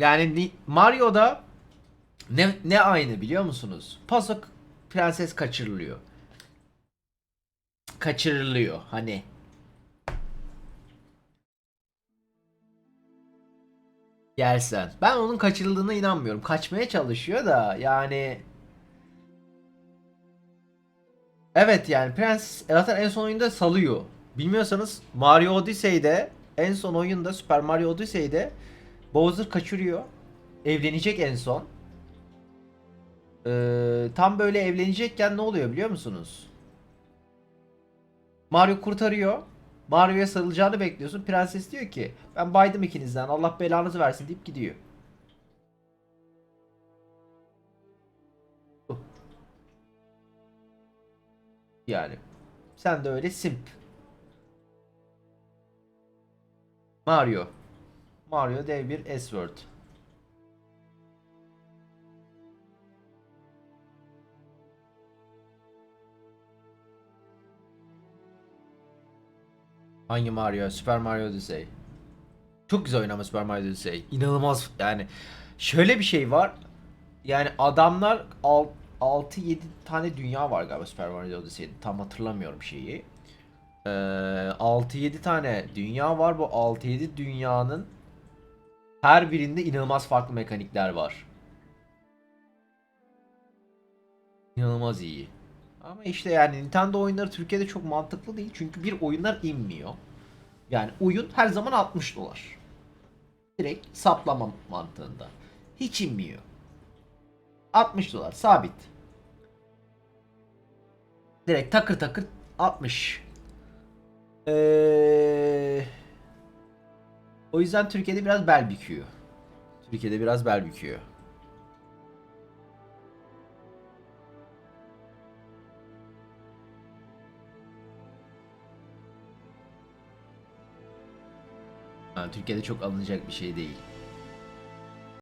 Yani Ni- Mario'da ne ne aynı biliyor musunuz? Paso prenses kaçırılıyor. Kaçırılıyor hani. Gelsen. Ben onun kaçırıldığına inanmıyorum. Kaçmaya çalışıyor da yani Evet yani Prens zaten en son oyunda salıyor. Bilmiyorsanız Mario Odyssey'de en son oyunda Super Mario Odyssey'de Bowser kaçırıyor. Evlenecek en son. Ee, tam böyle evlenecekken ne oluyor biliyor musunuz? Mario kurtarıyor. Mario'ya sarılacağını bekliyorsun. Prenses diyor ki ben baydım ikinizden Allah belanızı versin deyip gidiyor. Yani. Sen de öyle simp. Mario. Mario dev bir S-word. Hangi Mario? Super Mario Odyssey. Çok güzel oynamış Super Mario Odyssey. İnanılmaz yani. Şöyle bir şey var. Yani adamlar 6-7 tane dünya var galiba Super Mario Odyssey'de. Tam hatırlamıyorum şeyi. Ee, 6-7 tane dünya var. Bu 6-7 dünyanın her birinde inanılmaz farklı mekanikler var. İnanılmaz iyi. Ama işte yani Nintendo oyunları Türkiye'de çok mantıklı değil. Çünkü bir oyunlar inmiyor. Yani oyun her zaman 60 dolar. Direkt saplama mantığında. Hiç inmiyor. 60 dolar sabit. Direkt takır takır 60. Ee, o yüzden Türkiye'de biraz bel büküyor. Türkiye'de biraz bel büküyor. Türkiye'de çok alınacak bir şey değil.